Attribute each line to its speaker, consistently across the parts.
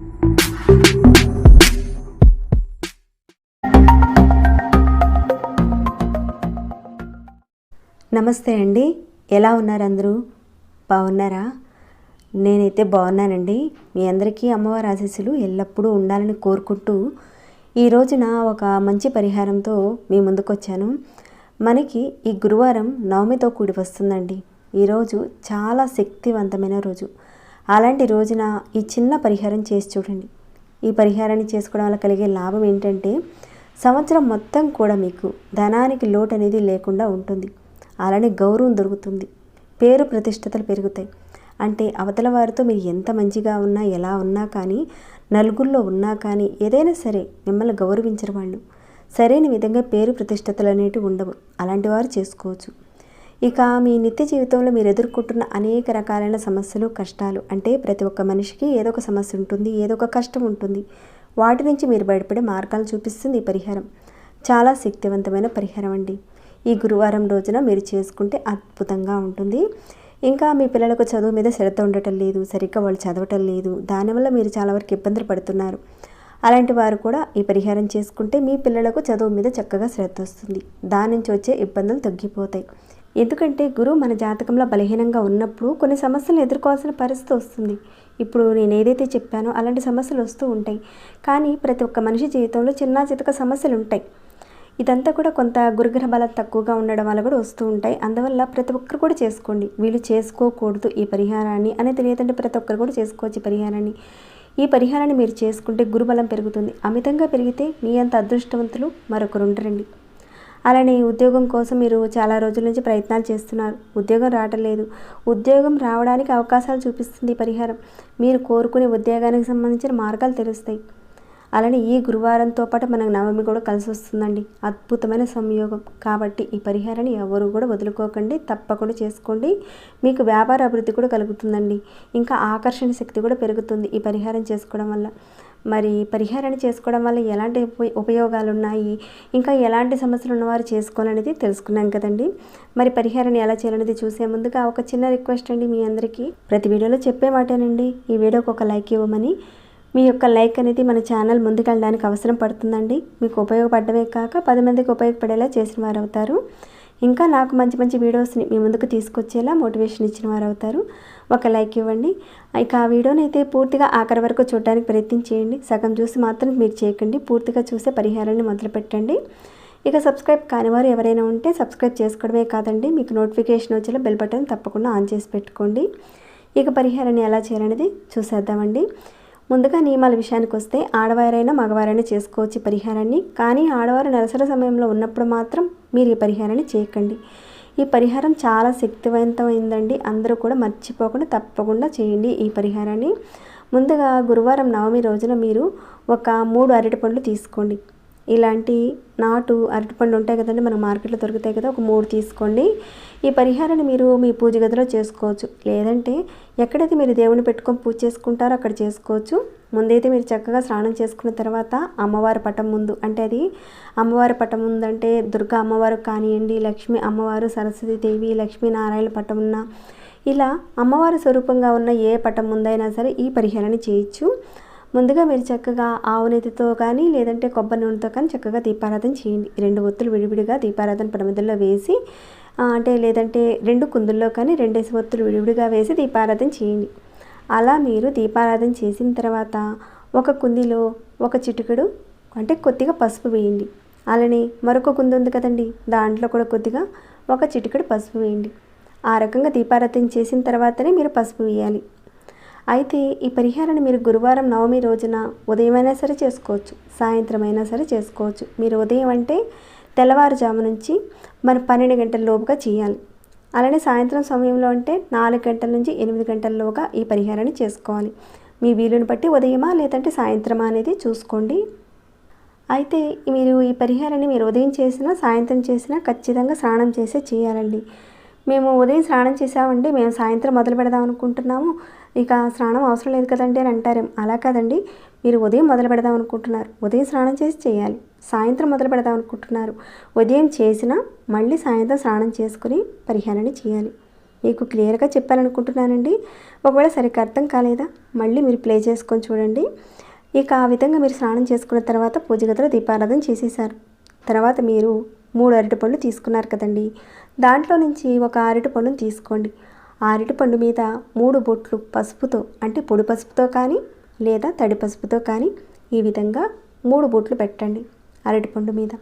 Speaker 1: నమస్తే అండి. ఎలా ఉన్నారు అందరూ? బాగున్నారా? నేనైతే బాగున్నానండి. మీ అందరికీ అమ్మవారి ఆశీస్సులు ఎల్లప్పుడూ ఉండాలని కోరుకుంటూ ఈ రోజున ఒక మంచి పరిహారంతో మీ ముందుకొచ్చాను. మనకి ఈ గురువారం నవమితో కూడి వస్తుందండి. ఈరోజు చాలా శక్తివంతమైన రోజు. అలాంటి రోజున ఈ చిన్న పరిహారం చేసి చూడండి. ఈ పరిహారాన్ని చేసుకోవడం వల్ల కలిగే లాభం ఏంటంటే సంవత్సరం మొత్తం కూడా మీకు ధనానికి లోటు అనేది లేకుండా ఉంటుంది. అలానే గౌరవం దొరుకుతుంది. పేరు ప్రతిష్టతలు పెరుగుతాయి. అంటే అవతల వారితో మీరు ఎంత మంచిగా ఉన్నా ఎలా ఉన్నా కానీ నలుగురిలో ఉన్నా కానీ ఏదైనా సరే మిమ్మల్ని గౌరవించరు వాళ్ళు. సరైన విధంగా పేరు ప్రతిష్టతలు అనేటివి ఉండవు. అలాంటి వారు చేసుకోవచ్చు. ఇక మీ నిత్య జీవితంలో మీరు ఎదుర్కొంటున్న అనేక రకాలైన సమస్యలు కష్టాలు అంటే ప్రతి ఒక్క మనిషికి ఏదో ఒక సమస్య ఉంటుంది ఏదో ఒక కష్టం ఉంటుంది. వాటి నుంచి మీరు బయటపడే మార్గాలు చూపిస్తుంది ఈ పరిహారం. చాలా శక్తివంతమైన పరిహారం అండి. ఈ గురువారం రోజున మీరు చేసుకుంటే అద్భుతంగా ఉంటుంది. ఇంకా మీ పిల్లలకు చదువు మీద శ్రద్ధ ఉండటం లేదు సరిగ్గా వాళ్ళు చదవటం లేదు దానివల్ల మీరు చాలా వరకు ఇబ్బందులు పడుతున్నారు. అలాంటి వారు కూడా ఈ పరిహారం చేసుకుంటే మీ పిల్లలకు చదువు మీద చక్కగా శ్రద్ధ వస్తుంది. దాని నుంచి వచ్చే ఇబ్బందులు తగ్గిపోతాయి. ఎందుకంటే గురువు మన జాతకంలో బలహీనంగా ఉన్నప్పుడు కొన్ని సమస్యలు ఎదుర్కోవాల్సిన పరిస్థితి వస్తుంది. ఇప్పుడు నేను ఏదైతే చెప్పానో అలాంటి సమస్యలు వస్తూ ఉంటాయి. కానీ ప్రతి ఒక్క మనిషి జీవితంలో చిన్న చితక సమస్యలు ఉంటాయి. ఇదంతా కూడా కొంత గురుగ్రహ బలం తక్కువగా ఉండడం వల్ల కూడా వస్తూ ఉంటాయి. అందువల్ల ప్రతి ఒక్కరు కూడా చేసుకోండి. వీళ్ళు చేసుకోకూడదు ఈ పరిహారాన్ని అనేది లేదంటే ప్రతి ఒక్కరు కూడా చేసుకోవచ్చు ఈ పరిహారాన్ని. ఈ పరిహారాన్ని మీరు చేసుకుంటే గురుబలం పెరుగుతుంది. అమితంగా పెరిగితే మీ అంత అదృష్టవంతులు మరొకరు ఉండరండి. అలానే ఉద్యోగం కోసం మీరు చాలా రోజుల నుంచి ప్రయత్నాలు చేస్తున్నారు. ఉద్యోగం రావటం లేదు. ఉద్యోగం రావడానికి అవకాశాలు చూపిస్తుంది ఈ పరిహారం. మీరు కోరుకునే ఉద్యోగానికి సంబంధించిన మార్గాలు తెలుస్తాయి. అలానే ఈ గురువారంతో పాటు మనకు నవమి కూడా కలిసి వస్తుందండి. అద్భుతమైన సంయోగం. కాబట్టి ఈ పరిహారాన్ని ఎవరు కూడా వదులుకోకండి. తప్పకుండా చేసుకోండి. మీకు వ్యాపార అభివృద్ధి కూడా కలుగుతుందండి. ఇంకా ఆకర్షణ శక్తి కూడా పెరుగుతుంది ఈ పరిహారం చేసుకోవడం వల్ల. మరి పరిహారాన్ని చేసుకోవడం వల్ల ఎలాంటి ఉప- ఉపయోగాలు ఉన్నాయి ఇంకా ఎలాంటి సమస్యలు ఉన్నవారు చేసుకోవాలనేది తెలుసుకున్నాం కదండి. మరి పరిహారాన్ని ఎలా చేయాలనేది చూసే ముందుగా ఒక చిన్న రిక్వెస్ట్ అండి మీ అందరికీ. ప్రతి వీడియోలో చెప్పే మాటేనండి. ఈ వీడియోకి ఒక లైక్ ఇవ్వమని. మీ యొక్క లైక్ అనేది మన ఛానల్ ముందుకెళ్ళడానికి అవసరం పడుతుందండి. మీకు ఉపయోగపడమే కాక పది మందికి ఉపయోగపడేలా చేసిన వారు అవుతారు ఇంకా నాకు మంచి మంచి వీడియోస్ని మీ ముందుకు తీసుకొచ్చేలా మోటివేషన్ ఇచ్చిన వారు అవుతారు ఒక లైక్ ఇవ్వండి. ఇక ఆ వీడియోని అయితే పూర్తిగా ఆఖరి వరకు చూడడానికి ప్రయత్నం చేయండి. సగం చూసి మాత్రం మీరు చేయకండి. పూర్తిగా చూసే పరిహారాన్ని మొదలు పెట్టండి. ఇక సబ్స్క్రైబ్ కాని వారు ఎవరైనా ఉంటే సబ్స్క్రైబ్ చేసుకోవడమే కాదండి. మీకు నోటిఫికేషన్ వచ్చేలా బెల్ బటన్ తప్పకుండా ఆన్ చేసి పెట్టుకోండి. ఇక పరిహారాన్ని ఎలా చేయాలనేది చూసేద్దామండి. ముందుగా నియమాల విషయానికి వస్తే ఆడవారైనా మగవారైనా చేసుకోవచ్చు ఈ పరిహారాన్ని. కానీ ఆడవారు నెలసరి సమయంలో ఉన్నప్పుడు మాత్రం మీరు ఈ పరిహారాన్ని చేయకండి. ఈ పరిహారం చాలా శక్తివంతమైందండి. అందరూ కూడా మర్చిపోకుండా తప్పకుండా చేయండి ఈ పరిహారాన్ని. ముందుగా గురువారం నవమి రోజున మీరు ఒక మూడు అరటి పండ్లు తీసుకోండి. ఇలాంటి నాటు అరటిపండు ఉంటాయి కదండి మనకు మార్కెట్లో దొరుకుతాయి కదా ఒక మూడు తీసుకోండి. ఈ పరిహారాన్ని మీరు మీ పూజ గదిలో చేసుకోవచ్చు. లేదంటే ఎక్కడైతే మీరు దేవుని పెట్టుకొని పూజ చేసుకుంటారో అక్కడ చేసుకోవచ్చు. ముందైతే మీరు చక్కగా స్నానం చేసుకున్న తర్వాత అమ్మవారి పటం ముందు అంటే అది అమ్మవారి పటం ముందు అంటే దుర్గా అమ్మవారు కానివ్వండి లక్ష్మి అమ్మవారు సరస్వతి దేవి లక్ష్మీనారాయణ పటం ఉన్న ఇలా అమ్మవారి స్వరూపంగా ఉన్న ఏ పటం ముందైనా సరే ఈ పరిహారాన్ని చేయొచ్చు. ముందుగా మీరు చక్కగా ఆవు నెయ్యితో కానీ లేదంటే కొబ్బరి నూనెతో కానీ చక్కగా దీపారాధన చేయండి. రెండు ఒత్తులు విడివిడిగా దీపారాధన ప్రమిదల్లో వేసి అంటే లేదంటే రెండు కుందుల్లో కానీ రెండేసి ఒత్తులు విడివిడిగా వేసి దీపారాధన చేయండి. అలా మీరు దీపారాధన చేసిన తర్వాత ఒక కుందిలో ఒక చిటికెడు అంటే కొద్దిగా పసుపు వేయండి. అలానే మరొక కుంది ఉంది కదండి దాంట్లో కూడా కొద్దిగా ఒక చిటికెడు పసుపు వేయండి. ఆ రకంగా దీపారాధన చేసిన తర్వాతనే మీరు పసుపు వేయాలి. అయితే ఈ పరిహారాన్ని మీరు గురువారం నవమి రోజున ఉదయమైనా సరే చేసుకోవచ్చు. సాయంత్రం అయినా సరే చేసుకోవచ్చు. మీరు ఉదయం అంటే తెల్లవారుజాము నుంచి మరి పన్నెండు గంటల లోపుగా చేయాలి. అలానే సాయంత్రం సమయంలో అంటే నాలుగు గంటల నుంచి ఎనిమిది గంటల్లోగా ఈ పరిహారాన్ని చేసుకోవాలి. మీ వీలుని బట్టి ఉదయమా లేదంటే సాయంత్రమా అనేది చూసుకోండి. అయితే మీరు ఈ పరిహారాన్ని మీరు ఉదయం చేసినా సాయంత్రం చేసినా ఖచ్చితంగా స్నానం చేసే చేయాలండి. మేము ఉదయం స్నానం చేసామండి మేము సాయంత్రం మొదలు పెడదాం అనుకుంటున్నాము. ఇక స్నానం అవసరం లేదు కదండి అని అంటారేం అలా కాదండి. మీరు ఉదయం మొదలు పెడదాం అనుకుంటున్నారు. ఉదయం స్నానం చేసి చేయాలి. సాయంత్రం మొదలు పెడదాం అనుకుంటున్నారు. ఉదయం చేసినా మళ్ళీ సాయంత్రం స్నానం చేసుకుని పరిహారాన్ని చేయాలి. మీకు క్లియర్గా చెప్పాలనుకుంటున్నానండి. ఒకవేళ సరిగ్గా అర్థం కాలేదా? మళ్ళీ మీరు ప్లే చేసుకొని చూడండి. ఇక ఆ విధంగా మీరు స్నానం చేసుకున్న తర్వాత పూజ గదిలో దీపారాధన చేసేసారు తర్వాత మీరు మూడు అరటి పళ్ళు తీసుకున్నారు కదండి. దాంట్లో నుంచి ఒక అరటి పండును తీసుకోండి. ఆ మీద మూడు బొట్లు పసుపుతో అంటే పొడి పసుపుతో కానీ లేదా తడి పసుపుతో కానీ ఈ విధంగా మూడు బొట్లు పెట్టండి అరటిపండు మీద.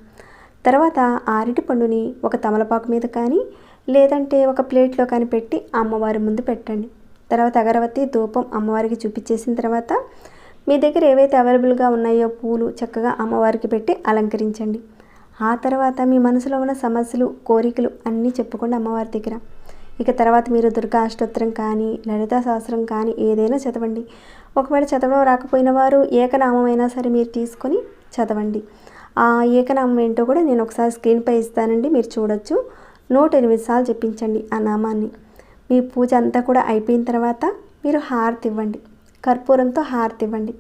Speaker 1: తర్వాత ఆ ఒక తమలపాకు మీద కానీ లేదంటే ఒక ప్లేట్లో కానీ పెట్టి అమ్మవారి ముందు పెట్టండి. తర్వాత అగరవత్తి ధూపం అమ్మవారికి చూపించేసిన తర్వాత మీ దగ్గర ఏవైతే అవైలబుల్గా ఉన్నాయో పూలు చక్కగా అమ్మవారికి పెట్టి అలంకరించండి. ఆ తర్వాత మీ మనసులో ఉన్న సమస్యలు కోరికలు అన్నీ చెప్పుకోండి అమ్మవారి దగ్గర. ఇక తర్వాత మీరు దుర్గా అష్టోత్తరం కానీ లలితా శాస్త్రం కానీ ఏదైనా చదవండి. ఒకవేళ చదవడం రాకపోయిన వారు ఏకనామం అయినా సరే మీరు తీసుకొని చదవండి. ఆ ఏకనామం ఏంటో కూడా నేను ఒకసారి స్క్రీన్పై ఇస్తానండి మీరు చూడొచ్చు. నూట ఎనిమిది సార్లు చెప్పించండి ఆ నామాన్ని. మీ పూజ అంతా కూడా అయిపోయిన తర్వాత మీరు హారతి ఇవ్వండి. కర్పూరంతో హారతి ఇవ్వండి.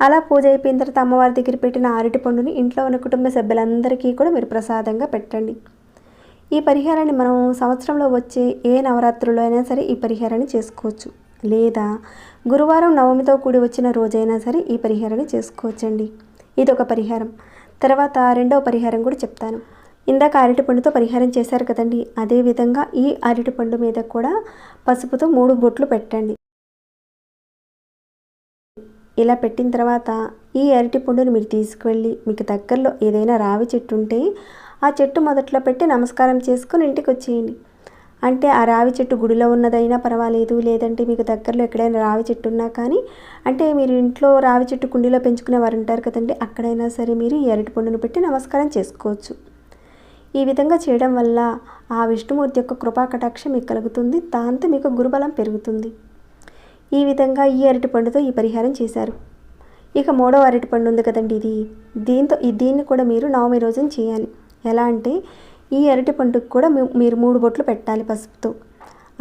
Speaker 1: అలా పూజ అయిపోయిన తర్వాత అమ్మవారి దగ్గర పెట్టిన అరటి పండుని ఇంట్లో ఉన్న కుటుంబ సభ్యులందరికీ కూడా మీరు ప్రసాదంగా పెట్టండి. ఈ పరిహారాన్ని మనం సంవత్సరంలో వచ్చే ఏ నవరాత్రుల్లో అయినా సరే ఈ పరిహారాన్ని చేసుకోవచ్చు. లేదా గురువారం నవమితో కూడి వచ్చిన రోజైనా సరే ఈ పరిహారాన్ని చేసుకోవచ్చండి. ఇది ఒక పరిహారం. తర్వాత రెండవ పరిహారం కూడా చెప్తాను. ఇందాక అరటిపండుతో పరిహారం చేశారు కదండి. అదేవిధంగా ఈ అరటిపండు మీద కూడా పసుపుతో మూడు బొట్లు పెట్టండి. ఇలా పెట్టిన తర్వాత ఈ అరటి పండును మీరు తీసుకువెళ్ళి మీకు దగ్గరలో ఏదైనా రావి చెట్టు ఉంటే ఆ చెట్టు మొదట్లో పెట్టి నమస్కారం చేసుకొని ఇంటికి వచ్చేయండి అంటే ఆ రావి చెట్టు గుడిలో ఉన్నదైనా పర్వాలేదు లేదంటే మీకు దగ్గరలో ఎక్కడైనా రావి చెట్టు ఉన్నా కానీ అంటే మీరు ఇంట్లో రావి చెట్టు కుండీలో పెంచుకునే వారు ఉంటారు కదండి అక్కడైనా సరే మీరు ఈ పండును పెట్టి నమస్కారం చేసుకోవచ్చు. ఈ విధంగా చేయడం వల్ల ఆ విష్ణుమూర్తి యొక్క కృపా కటాక్షం మీకు కలుగుతుంది దాంతో మీకు గురుబలం పెరుగుతుంది. ఈ విధంగా ఈ అరటి పండుతో ఈ పరిహారం చేశారు. ఇక మూడవ అరటి పండు ఉంది కదండి ఇది. దీంతో ఈ దీన్ని కూడా మీరు నవమి రోజున చేయాలి. ఎలా అంటే ఈ అరటి పండుకు కూడా మీరు మూడు బొట్లు పెట్టాలి పసుపుతో.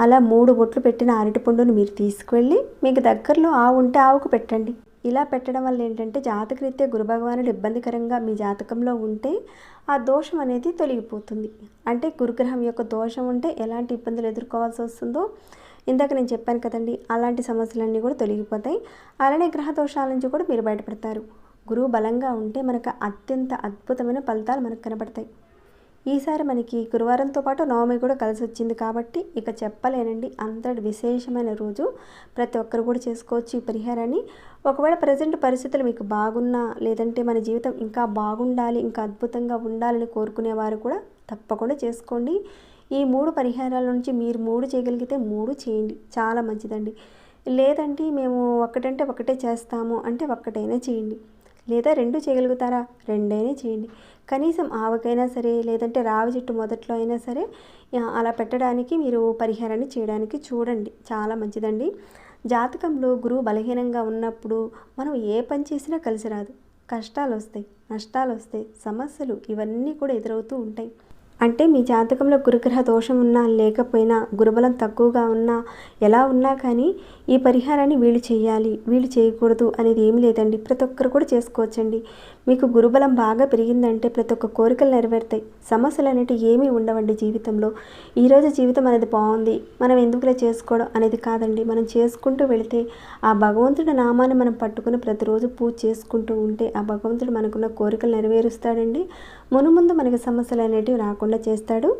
Speaker 1: అలా మూడు బొట్లు పెట్టిన అరటి పండును మీరు తీసుకువెళ్ళి మీకు దగ్గరలో ఆవు ఉంటే ఆవుకు పెట్టండి. ఇలా పెట్టడం వల్ల ఏంటంటే జాతకరీత్యా గురు భగవానుడు ఇబ్బందికరంగా మీ జాతకంలో ఉంటే ఆ దోషం అనేది తొలగిపోతుంది. అంటే గురుగ్రహం యొక్క దోషం ఉంటే ఎలాంటి ఇబ్బందులు ఎదుర్కోవాల్సి వస్తుందో ఇందాక నేను చెప్పాను కదండి అలాంటి సమస్యలన్నీ కూడా తొలగిపోతాయి. అలానే గ్రహ దోషాల నుంచి కూడా మీరు బయటపడతారు. గురువు బలంగా ఉంటే మనకు అత్యంత అద్భుతమైన ఫలితాలు మనకు కనబడతాయి ఈసారి మనకి గురువారంతో పాటు నవమి కూడా కలిసి వచ్చింది కాబట్టి ఇక చెప్పలేనండి. అంతటి విశేషమైన రోజు. ప్రతి ఒక్కరు కూడా చేసుకోవచ్చు ఈ పరిహారాన్ని. ఒకవేళ ప్రజెంట్ పరిస్థితులు మీకు బాగున్నా లేదంటే మన జీవితం ఇంకా బాగుండాలి ఇంకా అద్భుతంగా ఉండాలని కోరుకునేవారు కూడా తప్పకుండా చేసుకోండి. ఈ మూడు పరిహారాల నుంచి మీరు మూడు చేయగలిగితే మూడు చేయండి. చాలా మంచిదండి. లేదంటే మేము ఒకటంటే ఒకటే చేస్తాము అంటే ఒక్కటైనా చేయండి. లేదా రెండు చేయగలుగుతారా? రెండైనా చేయండి. కనీసం ఆవకైనా సరే లేదంటే రావి చెట్టు మొదట్లో అయినా సరే అలా పెట్టడానికి మీరు పరిహారాన్ని చేయడానికి చూడండి. చాలా మంచిదండి. జాతకంలో గురువు బలహీనంగా ఉన్నప్పుడు మనం ఏ పని చేసినా కలిసి రాదు. కష్టాలు వస్తాయి నష్టాలు వస్తాయి సమస్యలు ఇవన్నీ కూడా ఎదురవుతూ ఉంటాయి. అంటే మీ జాతకంలో గురుగ్రహ దోషం ఉన్నా లేకపోయినా గురుబలం తక్కువగా ఉన్నా ఎలా ఉన్నా కానీ ఈ పరిహారాన్ని వీళ్ళు చేయాలి వీళ్ళు చేయకూడదు అనేది ఏమి లేదండి. ప్రతి ఒక్కరు కూడా చేసుకోవచ్చండి. మీకు గురుబలం బాగా పెరిగిందంటే ప్రతి ఒక్క కోరికలు నెరవేరుతాయి. సమస్యలు అనేవి ఏమీ ఉండవండి జీవితంలో. ఈరోజు జీవితం అనేది బాగుంది. మనం ఎందుకులే చేసుకోవడం అనేది కాదండి. మనం చేసుకుంటూ వెళితే ఆ భగవంతుడి నామాన్ని మనం పట్టుకుని ప్రతిరోజు పూజ చేసుకుంటూ ఉంటే ఆ భగవంతుడు మనకున్న కోరికలు నెరవేరుస్తాడండి. మును ముందు మనకి సమస్యలు అనేటివి రాకుండా చేస్తాడు.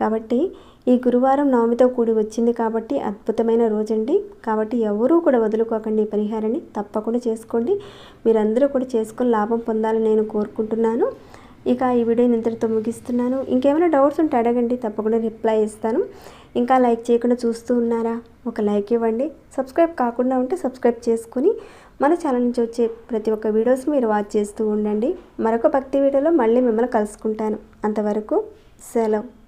Speaker 1: కాబట్టి ఈ గురువారం నవమితో కూడి వచ్చింది కాబట్టి అద్భుతమైన రోజండి. కాబట్టి ఎవరూ కూడా వదులుకోకండి ఈ పరిహారాన్ని. తప్పకుండా చేసుకోండి. మీరందరూ కూడా చేసుకొని లాభం పొందాలని నేను కోరుకుంటున్నాను. ఇక ఈ వీడియోని ఇంతటితో ముగిస్తున్నాను. ఇంకేమైనా డౌట్స్ ఉంటే అడగండి. తప్పకుండా రిప్లై ఇస్తాను. ఇంకా లైక్ చేయకుండా చూస్తూ ఉన్నారా? ఒక లైక్ ఇవ్వండి. సబ్స్క్రైబ్ కాకుండా ఉంటే సబ్స్క్రైబ్ చేసుకుని మన ఛానల్ నుంచి వచ్చే ప్రతి ఒక్క వీడియోస్ మీరు వాచ్ చేస్తూ ఉండండి. మరొక భక్తి వీడియోలో మళ్ళీ మిమ్మల్ని కలుసుకుంటాను. అంతవరకు సెలవు.